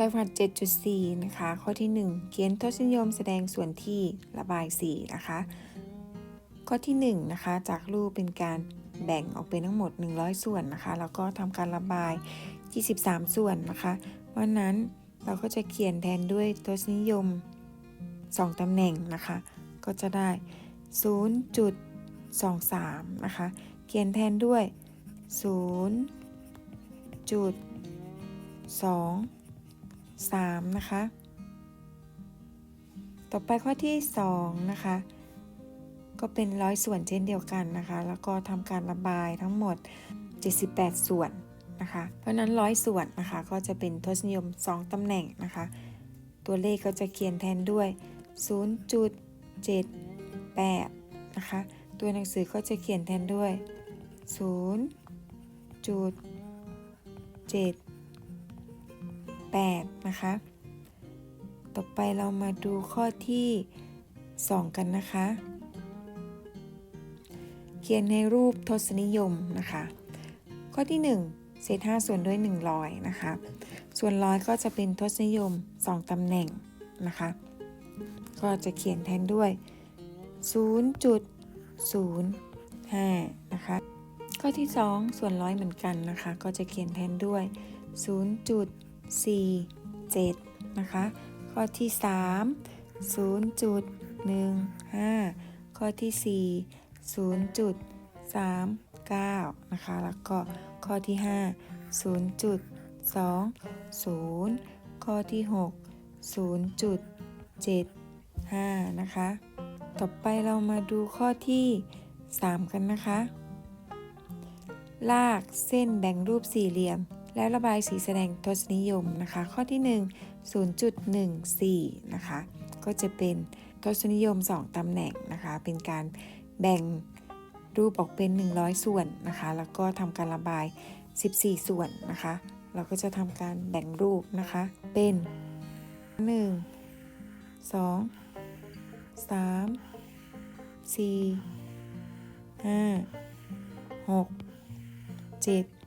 แบบหัด 7.4 นะคะ ข้อที่ 1 เขียนทศนิยมแสดงส่วนที่ระบายสีนะคะ ข้อที่ 1 นะคะ จากรูปเป็นการแบ่งออกเป็นทั้งหมด 100 ส่วนนะคะ แล้วก็ทำการระบาย 23 ส่วนนะคะ เพราะนั้นเราก็จะเขียนแทนด้วยทศนิยม 2ตำแหน่งนะคะ ก็จะได้ 0.23 นะคะ เขียนแทนด้วย 0.2 3 นะคะ ต่อไปข้อที่ 2 นะคะ ก็เป็นร้อยส่วนเช่นเดียวกันนะคะ แล้วก็ทำการระบายทั้งหมด 78 ส่วนนะคะ เพราะนั้นร้อยส่วนนะคะก็จะเป็นทศนิยม 2ตำแหน่งนะคะ ตัวเลขก็จะเขียนแทนด้วย 0.78 นะคะ ตัวหนังสือก็จะเขียนแทนด้วย 0.78 นะคะ ต่อไปเรามาดูข้อที่ 2 กันนะคะ เขียนในรูปทศนิยมนะคะ ข้อที่ 1 เศษ5ส่วนด้วย 100 นะคะ ส่วนร้อยก็จะเป็นทศนิยม 2 ตำแหน่งนะคะ ก็จะเขียนแทนด้วย 0.05 นะคะข้อที่ 2 ส่วนร้อยเหมือนกันนะคะ ก็จะเขียนแทนด้วย 4 7 นะคะ ข้อที่ 3 0.15 ข้อที่ 4 0.39 นะคะ แล้วก็ข้อที่ 5 0.20 ข้อที่ 6 0.75 นะคะ ต่อไปเรามาดูข้อที่ 3 กันนะคะ ลากเส้นแบ่งรูปสี่เหลี่ยม และระบายสีแสดงทศนิยมนะคะ ข้อที่ 1 0.14 นะคะ ก็จะเป็นทศนิยม 2 ตำแหน่งนะคะ เป็นการแบ่งรูปออกเป็น 100 ส่วนนะคะ แล้วก็ทำการระบาย 14 ส่วนนะคะ เราก็จะทำการแบ่งรูปนะคะ เป็น 1 2 3 4 5 6 7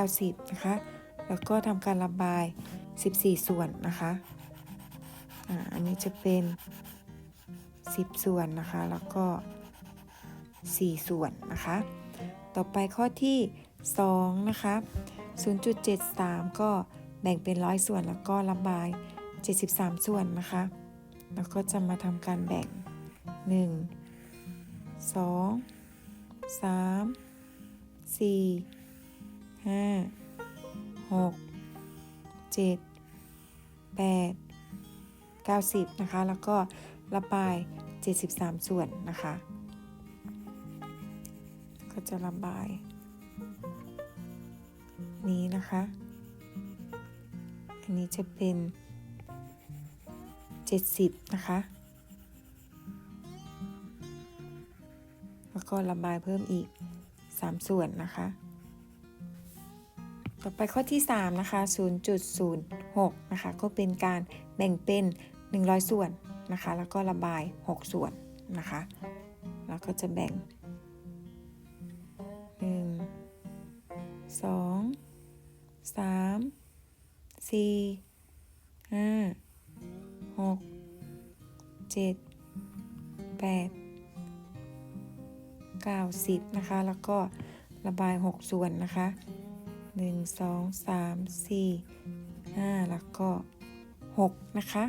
90 นะคะ แล้วก็ทำการระบาย 14 ส่วนนะคะอ่าอันนี้จะเป็น 10 ส่วนนะคะ แล้วก็ 4 ส่วนนะคะ ต่อไปข้อที่ 2 นะคะ 0.73 ก็แบ่งเป็นร้อยส่วนแล้วก็ระบาย 73 ส่วนนะคะ แล้วก็จะมาทำการแบ่ง 1 2 3 4 5 6 7 8 90นะคะ แล้วก็ระบาย 73 ส่วนนะคะ ก็จะระบาย นี้นะคะ อันนี้จะเป็น 70 นะคะ แล้วก็ระบายเพิ่มอีก 3 ส่วนนะคะ ต่อไปข้อที่ 3 นะคะ 0.06 นะคะ ก็เป็นการแบ่งเป็น 100 ส่วนนะคะ แล้วก็ระบาย 6 ส่วนนะคะ แล้วก็จะแบ่ง 1 2 3 4 5 6 7 8 90นะคะ แล้วก็ระบาย 6 ส่วนนะคะ 1 2 3 4 5 แล้วก็ 6 นะคะ